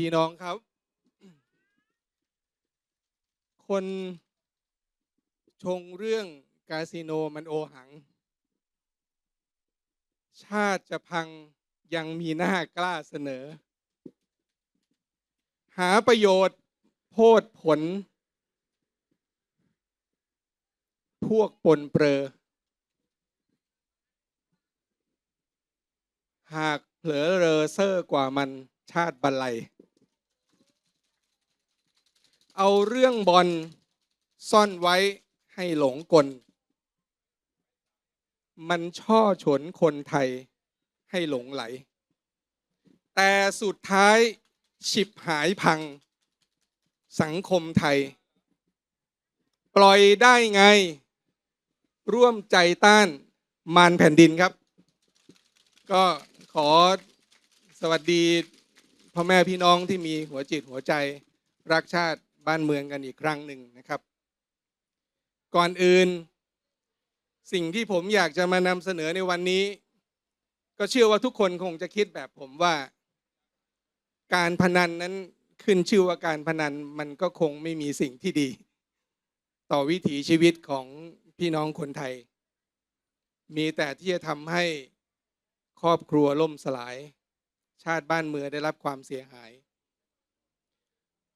พี่น้องครับ คนชงเรื่องคาสิโนมันโอหัง ชาติจะพังยังมีหน้ากล้าเสนอ หาประโยชน์โพดผล พวกปนเปรอ หากเผลอเรอเซอร์กว่ามันชาติบันไลย เอาเรื่องบอลซ่อนไว้ให้หลงกล มันช่อฉนคนไทยให้หลงไหล แต่สุดท้ายฉิบหายพัง สังคมไทย ปล่อยได้ไง ร่วมใจต้านมารแผ่นดินครับ ก็ขอสวัสดีพ่อแม่พี่น้องที่มีหัวจิตหัวใจรักชาติ บ้านเมืองกันอีกครั้งหนึ่งนะครับ ก่อนอื่น สิ่งที่ผมอยากจะมานำเสนอในวันนี้ ก็เชื่อว่าทุกคนคงจะคิดแบบผมว่า การพนันนั้นขึ้นชื่อว่าการพนันมันก็คงไม่มีสิ่งที่ดี ต่อวิถีชีวิตของพี่น้องคนไทย มีแต่ที่จะทำให้ครอบครัวล่มสลาย ชาติบ้านเมืองได้รับความเสียหาย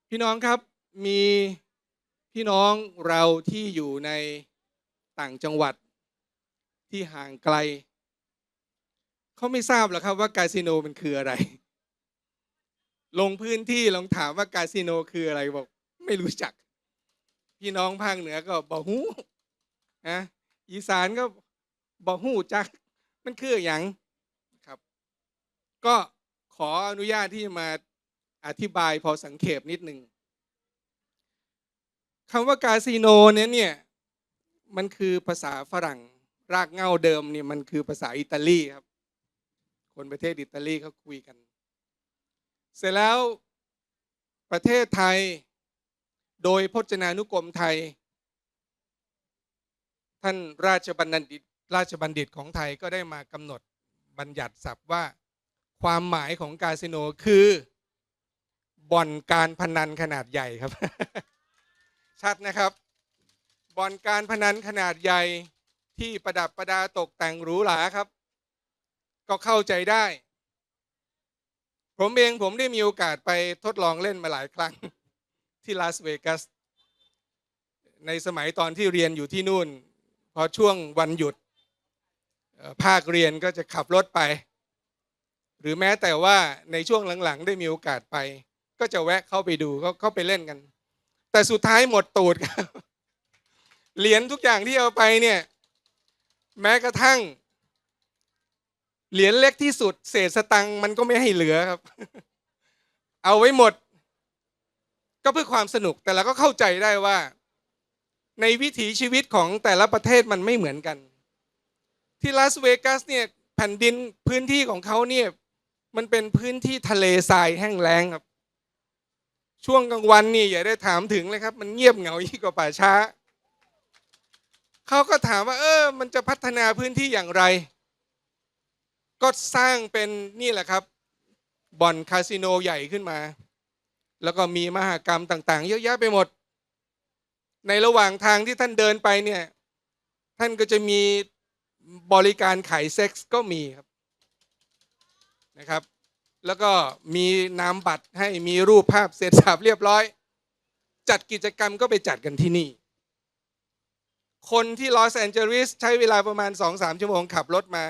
พี่น้องครับ มีพี่น้องเราที่อยู่ในต่างจังหวัดที่ห่างไกล เขาไม่ทราบหรอกครับว่าคาสิโนมันคืออะไร ลงพื้นที่ลองถามว่าคาสิโนคืออะไรบอกไม่รู้จัก พี่น้องภาคเหนือก็บอกหูนะอีสานก็บอกหูจัก มันคืออย่างครับ ก็ขออนุญาตที่มาอธิบายพอสังเขปนิดหนึ่ง คำว่าคาสิโนเนี่ยเนี่ยมันคือภาษาฝรั่งรากเง้าเดิมเนี่ยมันคือภาษาอิตาลีครับ คนประเทศอิตาลีเขาคุยกัน เสร็จแล้วประเทศไทยโดยพจนานุกรมไทย ท่านราชบัณฑิตราชบัณฑิตของไทยก็ได้มากำหนดบัญญัติศัพท์ว่า ความหมายของคาสิโนคือบ่อนการพนันขนาดใหญ่ครับ ชัดนะครับบ่อนการพนันขนาดใหญ่ที่ประดับประดาตกแต่งหรูหราครับ ก็เข้าใจได้ ผมเองผมได้มีโอกาสไปทดลองเล่นมาหลายครั้งที่ลาสเวกัสในสมัยตอนที่เรียนอยู่ที่นู่น พอช่วงวันหยุด ภาคเรียนก็จะขับรถไป หรือแม้แต่ว่าในช่วงหลังๆ ได้มีโอกาสไป ก็จะแวะเข้าไปดูก็เข้าไปเล่นกัน แต่สุดท้ายหมดตูดครับ เหรียญทุกอย่างที่เอาไปเนี่ย แม้กระทั่ง เหรียญเล็กที่สุด เศษสตังค์มันก็ไม่ให้เหลือครับ เอาไว้หมด ก็เพื่อความสนุกแต่เราก็เข้าใจได้ว่า ในวิถีชีวิตของแต่ละประเทศมันไม่เหมือนกัน ที่ลาสเวกัสเนี่ยแผ่นดินพื้นที่ของเขาเนี่ยมันเป็นพื้นที่ทะเลทรายแห้งแล้งครับ ช่วงกลางวันนี่อย่าได้ถามถึงเลยครับ มันเงียบเหงายิ่งกว่าป่าช้าเขาก็ถามว่า เออ มันจะพัฒนาพื้นที่อย่างไร ก็สร้างเป็นนี่แหละครับ บ่อนคาสิโนใหญ่ขึ้นมา แล้วก็มีมหากรรมต่าง ๆ เยอะแยะไปหมด ในระหว่างทางที่ท่านเดินไปเนี่ย ท่านก็จะมีบริการขายเซ็กส์ก็มีครับนะครับ แล้วก็มีนามบัตรให้มีรูปภาพเสร็จสับเรียบร้อย จัดกิจกรรมก็ไปจัดกันที่นี่ คนที่ลอสแอนเจลิสใช้เวลาประมาณ 2-3 ชั่วโมงขับรถมา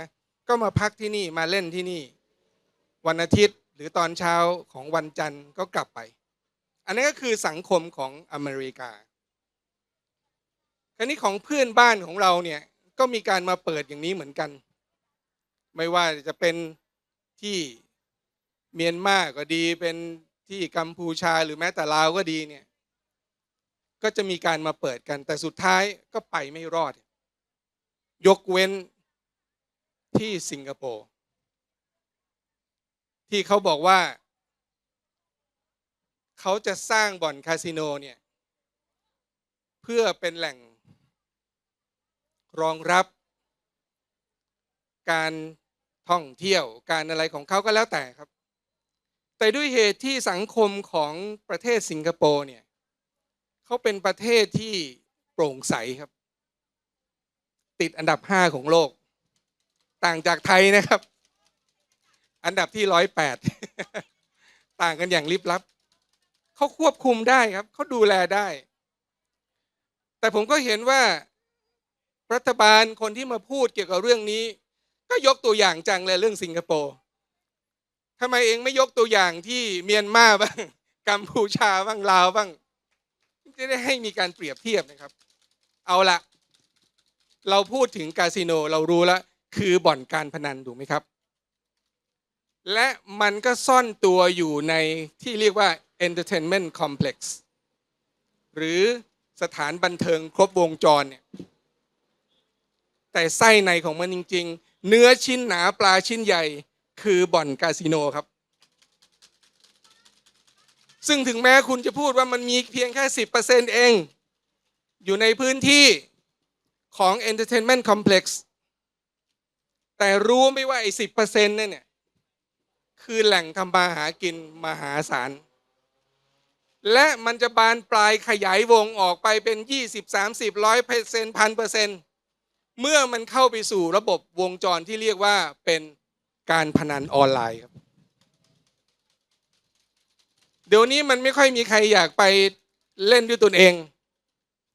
ก็มาพักที่นี่มาเล่นที่นี่ วันอาทิตย์หรือตอนเช้าของวันจันทร์ก็กลับไป อันนี้ก็คือสังคมของอเมริกาคราวนี้ของเพื่อนบ้านของเราเนี่ยก็มีการมาเปิดอย่างนี้เหมือนกัน ไม่ว่าจะเป็นที่ เมียนมาก็ดีเป็นที่กัมพูชาหรือแม้แต่ลาวก็ดีเนี่ยก็จะมีการมาเปิดกัน แต่สุดท้ายก็ไปไม่รอด ยกเว้นที่สิงคโปร์ที่เขาบอกว่า เขาจะสร้างบ่อนคาสิโนเนี่ยเพื่อเป็นแหล่งรองรับ การท่องเที่ยวการอะไรของเขาก็แล้วแต่ครับ แต่ด้วยเหตุที่สังคมของประเทศสิงคโปร์เนี่ยเขาเป็นประเทศที่โปร่งใสครับ ติดอันดับ 5 ของโลก ต่างจากไทยนะครับ อันดับที่ร้อยแปดต่างกันอย่างลิบลับเขาควบคุมได้ครับเขาดูแลได้ แต่ผมก็เห็นว่ารัฐบาลคนที่มาพูดเกี่ยวกับเรื่องนี้ ก็ยกตัวอย่างจังเลยเรื่องสิงคโปร์ ทำไมเองไม่ยกตัวอย่างที่เมียนมาบ้างกัมพูชาบ้างลาวบ้างจะได้ให้มีการเปรียบเทียบนะครับ เอาละเราพูดถึงคาสิโนเรารู้แล้วคือบ่อนการพนันถูกไหมครับ และมันก็ซ่อนตัวอยู่ในที่เรียกว่า entertainment complex หรือสถานบันเทิงครบวงจรเนี่ยแต่ไส้ในของมันจริง ๆ เนื้อชิ้นหนาปลาชิ้นใหญ่ คือบ่อนคาสิโนครับ ซึ่งถึงแม้คุณจะพูดว่ามันมีเพียงแค่10%เอง อยู่ในพื้นที่ของ Entertainment Complex แต่รู้ไหม่ว่าไอ้สิบเปอร์เซ็นต์นั่นเนี่ย คือแหล่งทำมาหากินมหาศาล และมันจะบานปลายขยายวงออกไปเป็น 20 30ร้อยเปอร์เซ็นต์พันเปอร์เซ็นต์เมื่อมันเข้าไปสู่ระบบวงจรที่เรียกว่าเป็น การพนันออนไลน์ครับ เดี๋ยวนี้มันไม่ค่อยมีใครอยากไปเล่นด้วยตนเอง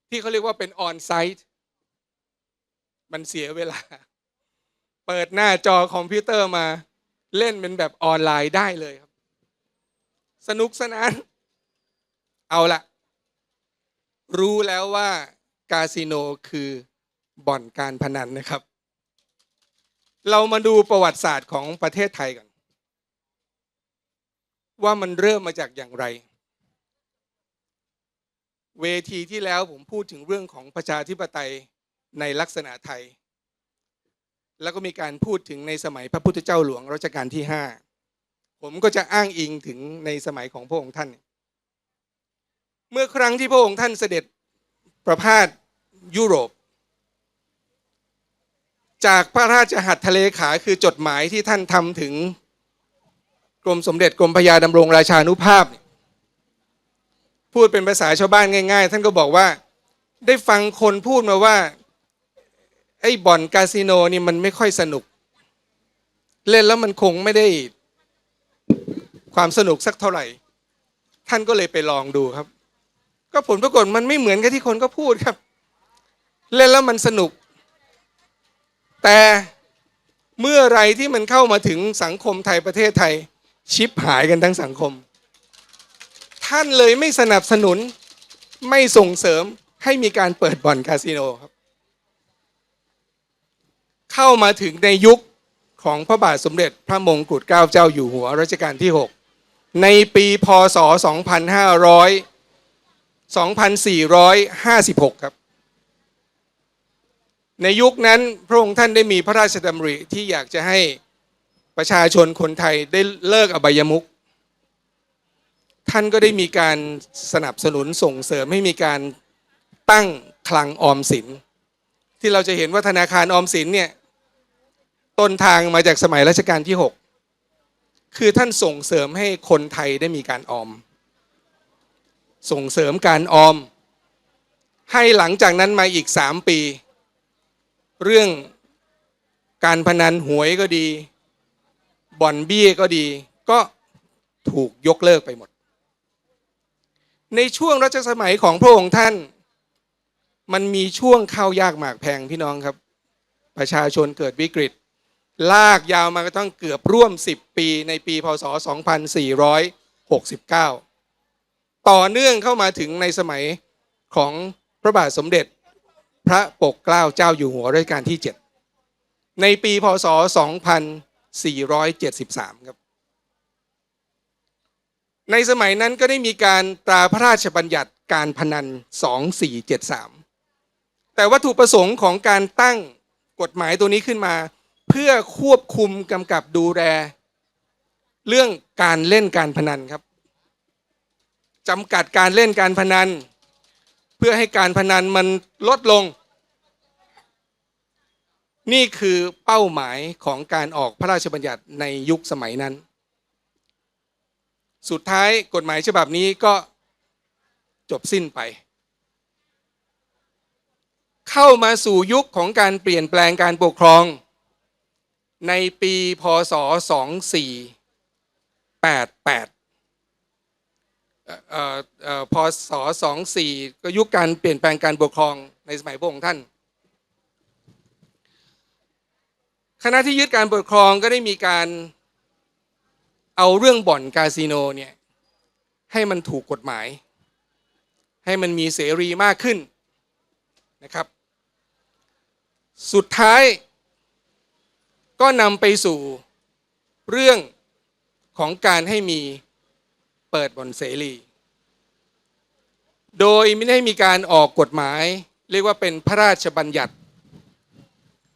ที่เขาเรียกว่าเป็นออนไซต์มันเสียเวลา เปิดหน้าจอคอมพิวเตอร์มาเล่นเป็นแบบออนไลน์ได้เลยครับ สนุกสนาน เอาละรู้แล้วว่าคาสิโนคือบ่อนการพนันนะครับ เรามาดูประวัติศาสตร์ของประเทศไทยก่อนว่ามันเริ่มมาจากอย่างไร เวทีที่แล้วผมพูดถึงเรื่องของประชาธิปไตยในลักษณะไทย แล้วก็มีการพูดถึงในสมัยพระพุทธเจ้าหลวงรัชกาลที่ห้าผมก็จะอ้างอิงถึงในสมัยของพระองค์ท่าน เมื่อครั้งที่พระองค์ท่านเสด็จประพาสยุโรป จากพระราชหัตถเลขาคือจดหมายที่ท่านทำถึงกรมสมเด็จกรมพระยาดำรงราชานุภาพ พูดเป็นภาษาชาวบ้านง่าย ๆ ท่านก็บอกว่าได้ฟังคนพูดมาว่า ไอ้บ่อนคาสิโนนี่มันไม่ค่อยสนุก เล่นแล้วมันคงไม่ได้ความสนุกสักเท่าไหร่ ท่านก็เลยไปลองดูครับ ก็ผลปรากฏมันไม่เหมือนกับที่คนก็พูดครับ เล่นแล้วมันสนุก แต่เมื่อไรที่มันเข้ามาถึงสังคมไทยประเทศไทย ชิปหายกันทั้งสังคม ท่านเลยไม่สนับสนุนไม่ส่งเสริมให้มีการเปิดบ่อนคาสิโนครับ เข้ามาถึงในยุคของพระบาทสมเด็จพระมงกุฎเกล้าเจ้าอยู่หัวรัชกาลที่ 6 ในปีพศ 2500 2456 ครับ ในยุคนั้นพระองค์ท่านได้มีพระราชดำริที่อยากจะให้ประชาชนคนไทยได้เลิกอบายมุขท่านก็ได้มีการสนับสนุนส่งเสริมให้มีการตั้งคลังออมสิน ที่เราจะเห็นว่าธนาคารออมสินเนี่ยต้นทางมาจากสมัยรัชกาลที่ 6 คือท่านส่งเสริมให้คนไทยได้มีการออม ส่งเสริมการออม ให้หลังจากนั้นมาอีก 3 ปี เรื่องการพนันหวยก็ดี บ่อนเบี้ยก็ดี ก็ถูกยกเลิกไปหมด ในช่วงรัชสมัยของพระองค์ท่าน มันมีช่วงข้าวยากหมากแพงพี่น้องครับ ประชาชนเกิดวิกฤต ลากยาวมาก็ต้องเกือบร่วม 10 ปีในปีพศ 2469 ต่อเนื่องเข้ามาถึงในสมัยของพระบาทสมเด็จ พระปกเกล้าเจ้าอยู่หัวรัชกาลที่ 7 ในปีพศ 2473 ครับ ในสมัยนั้นก็ได้มีการตราพระราชบัญญัติการพนัน 2473 แต่วัตถุประสงค์ของการตั้งกฎหมายตัวนี้ขึ้นมา เพื่อควบคุมกำกับดูแลเรื่องการเล่นการพนันครับจำกัดการเล่นการพนัน เพื่อให้การพนันมันลดลง นี่คือเป้าหมายของการออกพระราชบัญญัติในยุคสมัยนั้น สุดท้ายกฎหมายฉบับนี้ก็จบสิ้นไป เข้ามาสู่ยุคของการเปลี่ยนแปลงการปกครอง ในปีพศ 2488เอ่อเอ่อเอ่อ พศ24ก็ยุคการเปลี่ยนแปลงการปกครองในสมัยพระองค์ท่าน คณะที่ยึดการปกครองก็ได้มีการเอาเรื่องบ่อนคาสิโนเนี่ยให้มันถูกกฎหมาย ให้มันมีเสรีมากขึ้นนะครับ สุดท้ายก็นำไปสู่เรื่องของการให้มี เปิดบ่อนเสรี โดยไม่ได้มีการออกกฎหมาย เรียกว่าเป็นพระราชบัญญัติ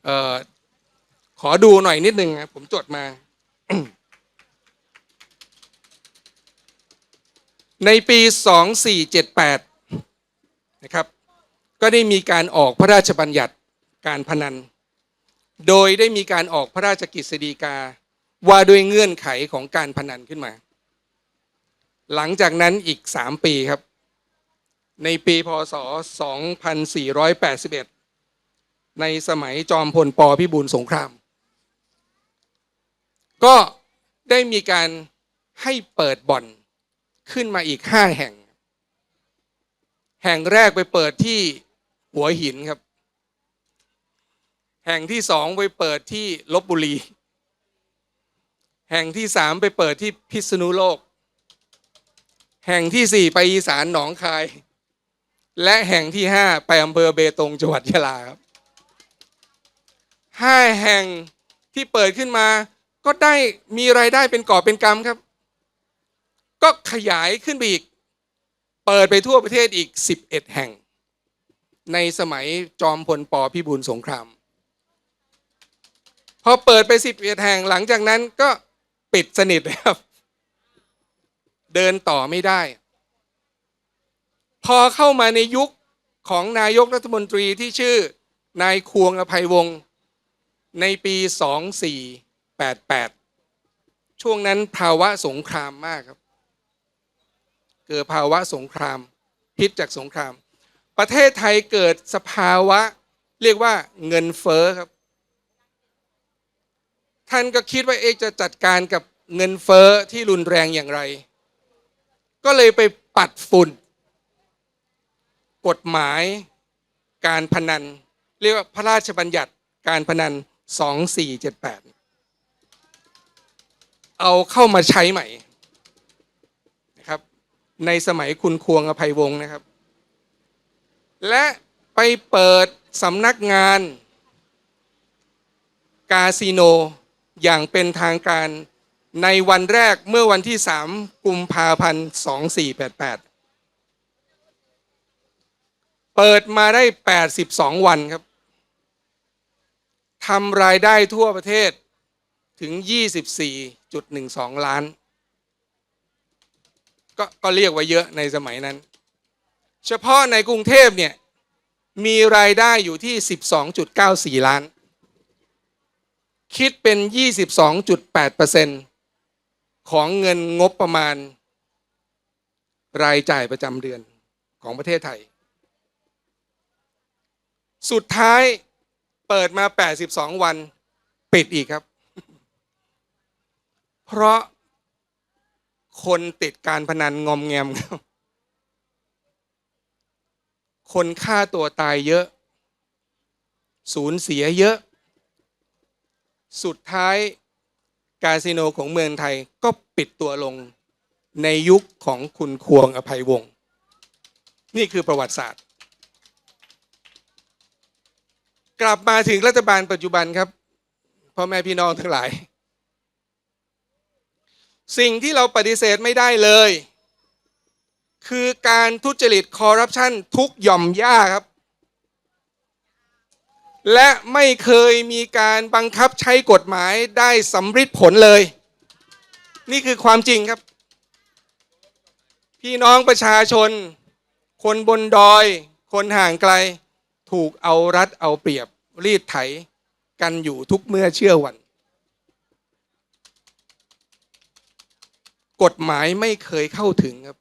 ออขอดูหน่อยนิดนึงนะผมจดมา ในปี 2478 นะครับ ก็ได้มีการออกพระราชบัญญัติการพนัน โดยได้มีการออกพระราชกฤษฎีกาว่าด้วยเงื่อนไขของการพนันขึ้นมา หลังจากนั้นอีก 3 ปีครับ ในปีพศ 2481 ในสมัยจอมพลปพิบูลสงคราม ก็ได้มีการให้เปิดบ่อนขึ้นมาอีก 5 แห่ง แห่งแรกไปเปิดที่หัวหินครับ แห่งที่สองไปเปิดที่ลบบุรี แห่งที่สามไปเปิดที่พิษณุโลก แห่งที่สี่ไปอีสานหนองคาย และแห่งที่ห้าไปอำเภอเบตงจังหวัดยะลาครับห้าแห่งที่เปิดขึ้นมา ก็ได้มีรายได้เป็นก่อเป็นกำครับ ก็ขยายขึ้นไปอีก เปิดไปทั่วประเทศอีก 11 แห่ง ในสมัยจอมพลปพิบูลสงคราม พอเปิดไป 11 แห่งหลังจากนั้นก็ปิดสนิทครับ เดินต่อไม่ได้ พอเข้ามาในยุคของนายกรัฐมนตรีที่ชื่อนายควงอภัยวงศ์ในปี 2488 ช่วงนั้นภาวะสงครามมากครับ เกิดภาวะสงคราม พิษจากสงคราม ประเทศไทยเกิดสภาวะเรียกว่าเงินเฟ้อครับ ท่านก็คิดว่าเอ๊ะจะจัดการกับเงินเฟ้อที่รุนแรงอย่างไร ก็เลยไปปัดฝุ่น กฎหมายการพนัน เรียกว่าพระราชบัญญัติการพนัน 2478 เอาเข้ามาใช้ใหม่นะครับ ในสมัยคุณควงอภัยวงศ์นะครับ และไปเปิดสำนักงาน กาสิโนอย่างเป็นทางการ ในวันแรกเมื่อวันที่ 3 กุมภาพันธ์ 2488 เปิดมาได้ 82 วันครับทำรายได้ทั่วประเทศถึง 24.12 ล้านก็ก็เรียกว่าเยอะในสมัยนั้น เฉพาะในกรุงเทพเนี่ย มีรายได้อยู่ที่ 12.94 ล้าน คิดเป็น 22.8% ของเงินงบประมาณ รายจ่ายประจำเดือนของประเทศไทย สุดท้ายเปิดมา 82 วัน ปิดอีกครับ เพราะคนติดการพนันงอมแงมครับ คนฆ่าตัวตายเยอะ สูญเสียเยอะ สุดท้าย คาสิโนของเมืองไทยก็ปิดตัวลงในยุคของคุณควงอภัยวงศ์นี่คือประวัติศาสตร์ กลับมาถึงรัฐบาลปัจจุบันครับพ่อแม่พี่น้องทั้งหลาย สิ่งที่เราปฏิเสธไม่ได้เลย คือการทุจริตคอร์รัปชันทุกหย่อมย่าครับ และไม่เคยมีการบังคับใช้กฎหมายได้สำฤทธิ์ผลเลย นี่คือความจริงครับ พี่น้องประชาชน คนบนดอย คนห่างไกล ถูกเอารัดเอาเปรียบรีดไถกันอยู่ทุกเมื่อเชื่อวัน กฎหมายไม่เคยเข้าถึงครับ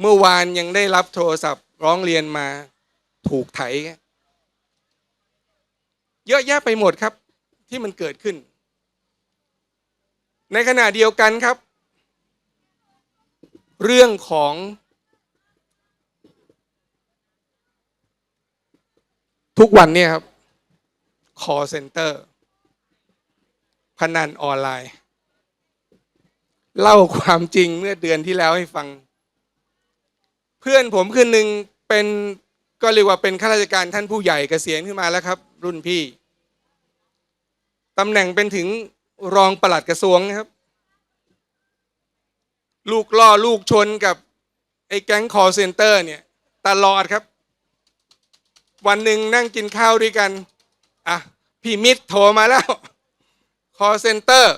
เมื่อวานยังได้รับโทรศัพท์ร้องเรียนมาถูกไถ เยอะแยะไปหมดครับที่มันเกิดขึ้น ในขณะเดียวกันครับ เรื่องของ ทุกวันเนี่ยครับ call center พนันออนไลน์ เล่าความจริงเมื่อเดือนที่แล้วให้ฟัง เพื่อนผมคืนหนึ่งเป็นก็เรียกว่าเป็นข้าราชการท่านผู้ใหญ่เกษียณขึ้นมาแล้วครับ รุ่นพี่ตำแหน่งเป็นถึงรองปลัดกระทรวงนะครับ ลูกล่อลูกชนกับไอ้แก๊งคอเซ็นเตอร์เนี่ยตลอดครับ วันหนึ่งนั่งกินข้าวด้วยกัน อะ พี่มิตรโทรมาแล้วคอเซ็นเตอร์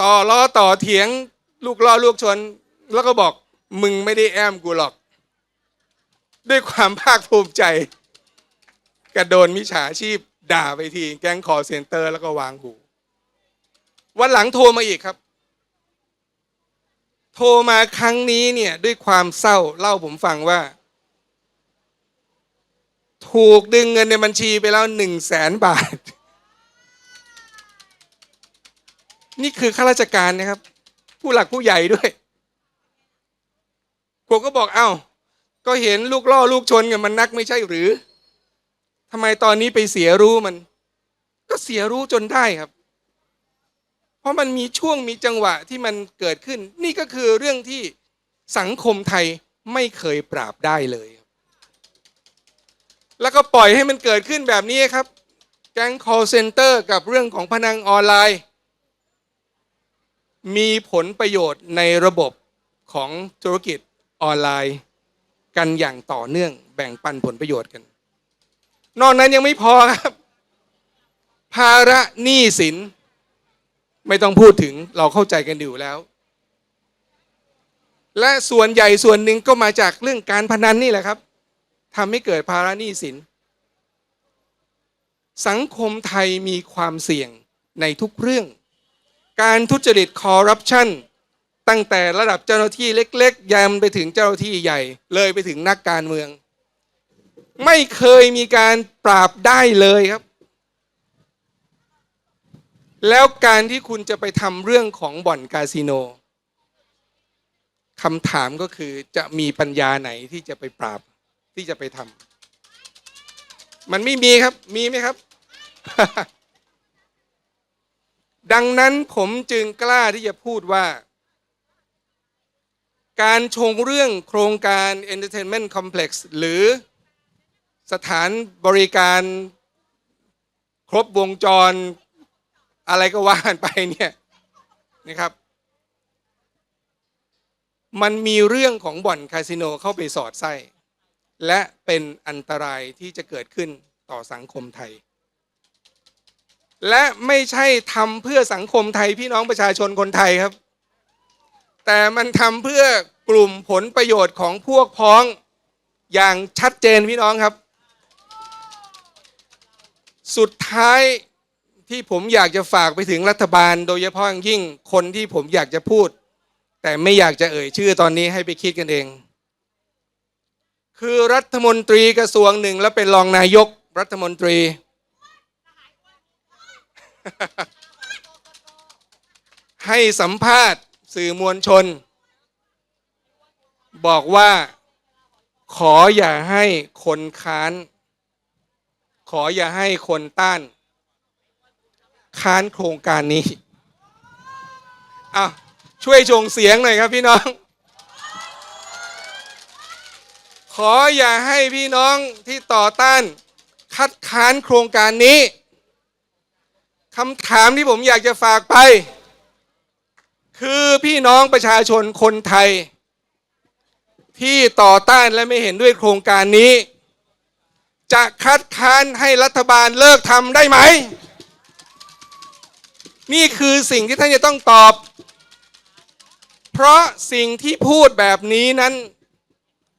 ต่อล้อต่อเถียง ลูกล่อลูกชน แล้วก็บอกมึงไม่ได้แอมกูหรอก ด้วยความภาคภูมิใจกระโดนมิจฉาชีพด่าไปที แก๊งคอเซ็นเตอร์แล้วก็วางหูวันหลังโทรมาอีกครับ โทรมาครั้งนี้เนี่ยด้วยความเศร้าเล่าผมฟังว่า ถูกดึงเงินในบัญชีไปแล้วหนึ่งแสนบาท นี่คือข้าราชการนะครับ ผู้หลักผู้ใหญ่ด้วยผมก็บอกเอ้า ก็เห็นลูกล่อลูกชนกันมันนักไม่ใช่หรือทำไมตอนนี้ไปเสียรู้มัน ก็เสียรู้จนได้ครับ เพราะมันมีช่วงมีจังหวะที่มันเกิดขึ้น นี่ก็คือเรื่องที่สังคมไทยไม่เคยปราบได้เลย แล้วก็ปล่อยให้มันเกิดขึ้นแบบนี้ครับ แก๊ง call center กับเรื่องของพนังออนไลน์ มีผลประโยชน์ในระบบของธุรกิจออนไลน์ กันอย่างต่อเนื่อง แบ่งปันผลประโยชน์กัน นอกนั้นยังไม่พอครับ ภาระหนี้สิน ไม่ต้องพูดถึงเราเข้าใจกันอยู่แล้ว และส่วนใหญ่ส่วนหนึ่งก็มาจากเรื่องการพนันนี่แหละครับทำให้เกิดภาระหนี้สิน สังคมไทยมีความเสี่ยงในทุกเรื่อง การทุจริตคอร์รัปชัน ตั้งแต่ระดับเจ้าหน้าที่เล็ก ๆยามไปถึงเจ้าหน้าที่ใหญ่ เลยไปถึงนักการเมือง ไม่เคยมีการปราบได้เลยครับ แล้วการที่คุณจะไปทำเรื่องของบ่อนคาสิโนคำถามก็คือจะมีปัญญาไหนที่จะไปปราบที่จะไปทำมันไม่มีครับ มีไหมครับ ดังนั้นผมจึงกล้าที่จะพูดว่า การชงเรื่องโครงการ Entertainment Complex หรือสถานบริการครบวงจรอะไรก็ว่ากันไปเนี่ยนะครับ มันมีเรื่องของบ่อนคาสิโนเข้าไปสอดไส้ และเป็นอันตรายที่จะเกิดขึ้นต่อสังคมไทย และไม่ใช่ทำเพื่อสังคมไทยพี่น้องประชาชนคนไทยครับ แต่มันทำเพื่อกลุ่มผลประโยชน์ของพวกพ้องอย่างชัดเจนพี่น้องครับ สุดท้ายที่ผมอยากจะฝากไปถึงรัฐบาล โดยเฉพาะอย่างยิ่งคนที่ผมอยากจะพูด แต่ไม่อยากจะเอ่ยชื่อตอนนี้ให้ไปคิดกันเอง คือรัฐมนตรีกระทรวงหนึ่งแล้วเป็นรองนายกรัฐมนตรี ให้สัมภาษณ์ สื่อมวลชน บอกว่าขออย่าให้คนค้าน ขออย่าให้คนต้าน ค้านโครงการนี้อ้าวช่วยชงเสียงหน่อยครับพี่น้อง ขออย่าให้พี่น้องที่ต่อต้าน คัดค้านโครงการนี้คำถามที่ผมอยากจะฝากไป คือพี่น้องประชาชนคนไทย ที่ต่อต้านและไม่เห็นด้วยโครงการนี้ จะคัดค้านให้รัฐบาลเลิกทำได้ไหม นี่คือสิ่งที่ท่านจะต้องตอบ เพราะสิ่งที่พูดแบบนี้นั้น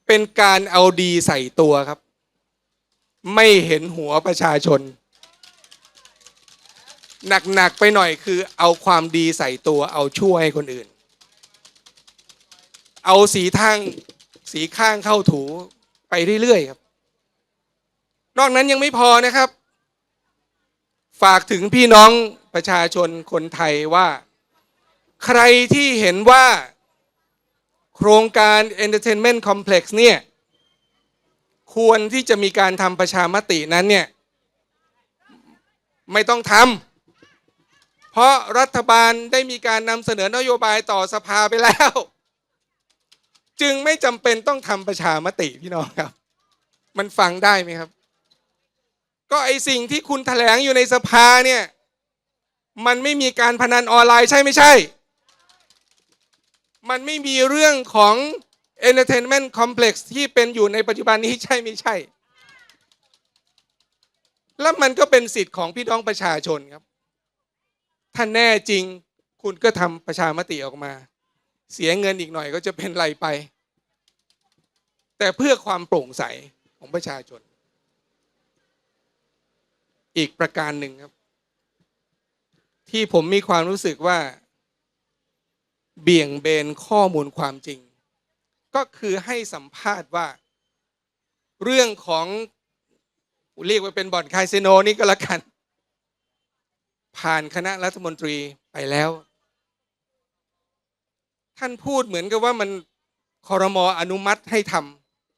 เป็นการเอาดีใส่ตัวครับ ไม่เห็นหัวประชาชน หนักๆไปหน่อยคือ เอาความดีใส่ตัวเอาช่วให้คนอื่น เอาสีทางสีข้างเข้าถูไปเรื่อยๆครับ นอกนั้นยังไม่พอนะครับ ฝากถึงพี่น้องประชาชนคนไทยว่า ใครที่เห็นว่าโครงการ Entertainment Complex เนี่ยควรที่จะมีการทำประชามตินั้นเนี่ยไม่ต้องทำ เพราะรัฐบาลได้มีการนำเสนอนโยบายต่อสภาไปแล้ว จึงไม่จำเป็นต้องทำประชามติพี่น้องครับ มันฟังได้ไหมครับ ก็ไอสิ่งที่คุณแถลงอยู่ในสภาเนี่ย มันไม่มีการพนันออนไลน์ใช่ไม่ใช่ มันไม่มีเรื่องของ Entertainment Complex ที่เป็นอยู่ในปัจจุบันนี้ใช่ไม่ใช่ แล้วมันก็เป็นสิทธิ์ของพี่น้องประชาชนครับ ถ้าแน่จริงคุณก็ทำประชามติออกมา เสียเงินอีกหน่อยก็จะเป็นไรไป แต่เพื่อความโปร่งใสของประชาชน อีกประการหนึ่งครับ ที่ผมมีความรู้สึกว่า เบี่ยงเบนข้อมูลความจริง ก็คือให้สัมภาษณ์ว่า เรื่องของเรียกว่าเป็นบ่อนคาสิโนนี่ก็แล้วกัน ผ่านคณะรัฐมนตรีไปแล้ว ท่านพูดเหมือนกับว่ามันคอรมออนุมัติให้ท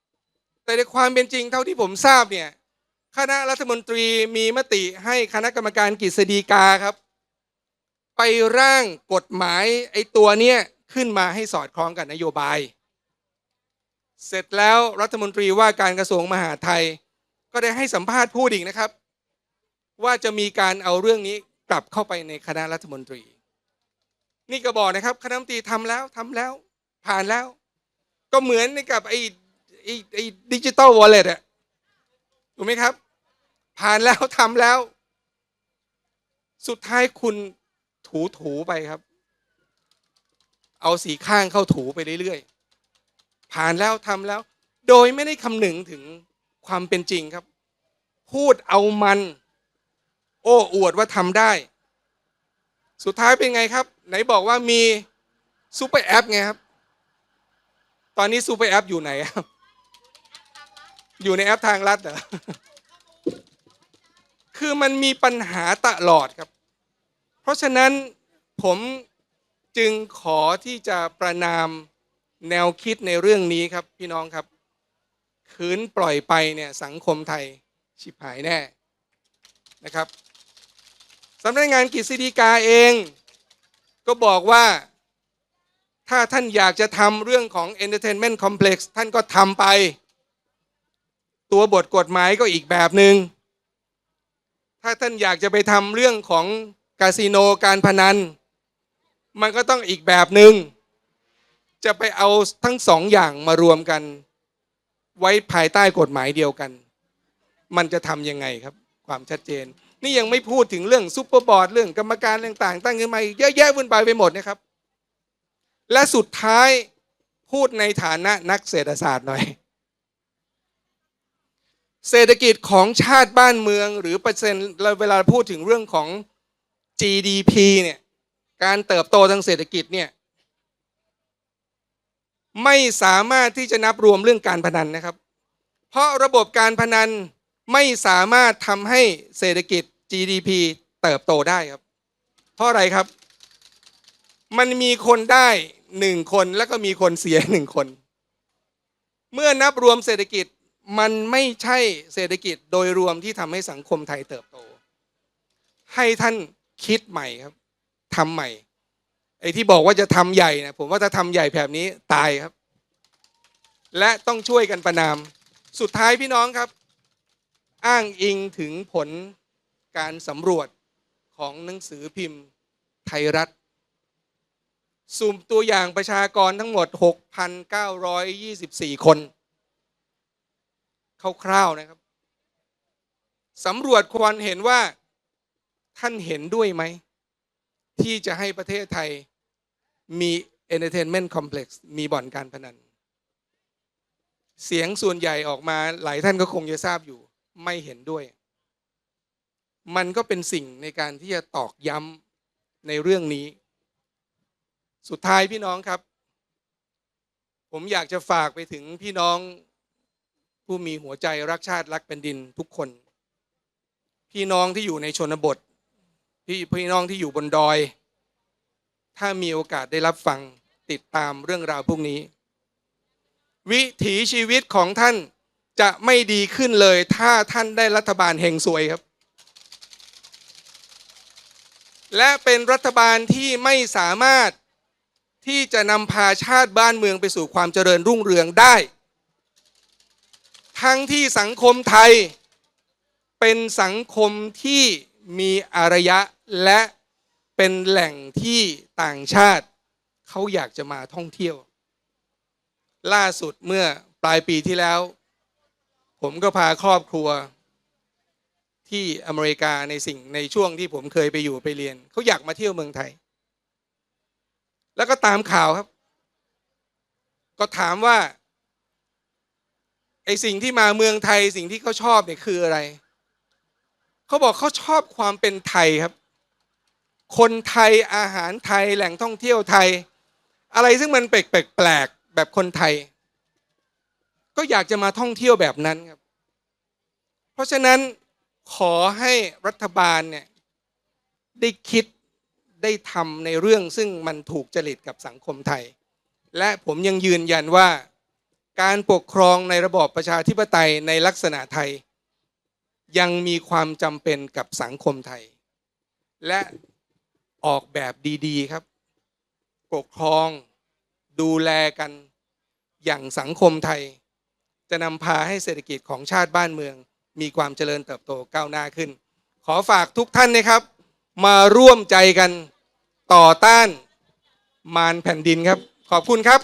ำแต่ในความเป็นจริงเท่าที่ผมทราบเนี่ยคณะรัฐมนตรีมีมติให้คณะกรรมการกฤษฎีกาครับ ไปร่างกฎหมายไอ้ตัวเนี้ยขึ้นมาให้สอดคล้องกับนโยบาย เสร็จแล้วรัฐมนตรีว่าการกระทรวงมหาดไทย ก็ได้ให้สัมภาษณ์พูดอีกนะครับ ว่าจะมีการเอาเรื่องนี้ กลับเข้าไปในคณะรัฐมนตรี นี่ก็บอกนะครับ คณะรัฐมนตรีทำแล้วทำแล้ว ผ่านแล้ว ก็เหมือนกับไอ้ไอ้ไอ้ดิจิตอลวอลเล็ตอะถูกไหมครับ ผ่านแล้วทำแล้ว สุดท้ายคุณถูถูไปครับ เอาสีข้างเข้าถูไปเรื่อยๆ ผ่านแล้วทำแล้ว โดยไม่ได้คำนึงถึงความเป็นจริงครับ พูดเอามัน โอ้อวดว่าทำได้ สุดท้ายเป็นไงครับ ไหนบอกว่ามีซูเปอร์แอปไงครับ ตอนนี้ซูเปอร์แอปอยู่ไหนครับ อยู่ในแอปทางลัดเหรอคือมันมีปัญหาตลอดครับ เพราะฉะนั้นผมจึงขอที่จะประนามแนวคิดในเรื่องนี้ครับพี่น้องครับ คืนปล่อยไปเนี่ยสังคมไทย ชิบหายแน่นะครับ สำนักงานกฤษฎีกาเอง ก็บอกว่าถ้าท่านอยากจะทำเรื่องของ Entertainment Complex ท่านก็ทำไป ตัวบทกฎหมายก็อีกแบบหนึง่งถ้าท่านอยากจะไปทำเรื่องของคาสิโนการพนัน มันก็ต้องอีกแบบหนึง่งจะไปเอาทั้งสองอย่างมารวมกัน ไว้ภายใต้กฎหมายเดียวกัน มันจะทำยังไงครับ ความชัดเจน นี่ยังไม่พูดถึงเรื่องซุปเปอร์บอร์ดเรื่องกรรมการต่างๆ ตั้งขึ้นมาเยอะแยะวุ่นวายไปหมดนะครับ และสุดท้ายพูดในฐานะนักเศรษฐศาสตร์หน่อย เศรษฐกิจของชาติบ้านเมืองหรือเปอร์เซ็นต์เวลาพูดถึงเรื่องของ GDP เนี่ยการเติบโตทางเศรษฐกิจเนี่ยไม่สามารถที่จะนับรวมเรื่องการพนันนะครับ เพราะระบบการพนัน ไม่สามารถทำให้เศรษฐกิจ GDP เติบโตได้ครับ เพราะอะไรครับ มันมีคนได้หนึ่งคนแล้วก็มีคนเสียหนึ่งคน เมื่อนับรวมเศรษฐกิจมันไม่ใช่เศรษฐกิจโดยรวมที่ทำให้สังคมไทยเติบโต ให้ท่านคิดใหม่ครับทำใหม่ ไอ้ที่บอกว่าจะทำใหญ่นะผมว่าถ้าทำใหญ่แบบนี้ตายครับ และต้องช่วยกันประนาม สุดท้ายพี่น้องครับ อ้างอิงถึงผลการสำรวจของหนังสือพิมพ์ไทยรัฐ สุ่มตัวอย่างประชากรทั้งหมด 6,924 คน คร่าวๆนะครับสำรวจควรเห็นว่าท่านเห็นด้วยไหม ที่จะให้ประเทศไทยมี Entertainment Complex มีบ่อนการพนัน เสียงส่วนใหญ่ออกมาหลายท่านก็คงจะทราบอยู่ ไม่เห็นด้วย มันก็เป็นสิ่งในการที่จะตอกย้ำในเรื่องนี้ สุดท้ายพี่น้องครับ ผมอยากจะฝากไปถึงพี่น้องผู้มีหัวใจรักชาติรักแผ่นดินทุกคน พี่น้องที่อยู่ในชนบท พี่พี่น้องที่อยู่บนดอย ถ้ามีโอกาสได้รับฟังติดตามเรื่องราวพวกนี้ วิถีชีวิตของท่าน จะไม่ดีขึ้นเลย ถ้าท่านได้รัฐบาลเฮงซวยครับ และเป็นรัฐบาลที่ไม่สามารถที่จะนำพาชาติบ้านเมืองไปสู่ความเจริญรุ่งเรืองได้ ทั้งที่สังคมไทย เป็นสังคมที่มีอารยะและเป็นแหล่งที่ต่างชาติ เขาอยากจะมาท่องเที่ยว ล่าสุดเมื่อปลายปีที่แล้ว ผมก็พาครอบครัวที่อเมริกาในสิ่งในช่วงที่ผมเคยไปอยู่ไปเรียน เขาอยากมาเที่ยวเมืองไทย แล้วก็ตามข่าวครับ ก็ถามว่าไอสิ่งที่มาเมืองไทยสิ่งที่เขาชอบเนี่ยคืออะไร เขาบอกเขาชอบความเป็นไทยครับ คนไทยอาหารไทยแหล่งท่องเที่ยวไทย อะไรซึ่งมันแปลกๆแปลกแบบคนไทย ก็อยากจะมาท่องเที่ยวแบบนั้นครับ เพราะฉะนั้นขอให้รัฐบาลเนี่ยได้คิดได้ทำในเรื่องซึ่งมันถูกจริตกับสังคมไทย และผมยังยืนยันว่าการปกครองในระบอบประชาธิปไตยในลักษณะไทย ยังมีความจำเป็นกับสังคมไทย และออกแบบดีๆครับ ปกครองดูแลกันอย่างสังคมไทย จะนำพาให้เศรษฐกิจของชาติบ้านเมือง มีความเจริญเติบโตก้าวหน้าขึ้น ขอฝากทุกท่านนะครับ มาร่วมใจกันต่อต้านมารแผ่นดินครับ ขอบคุณครับ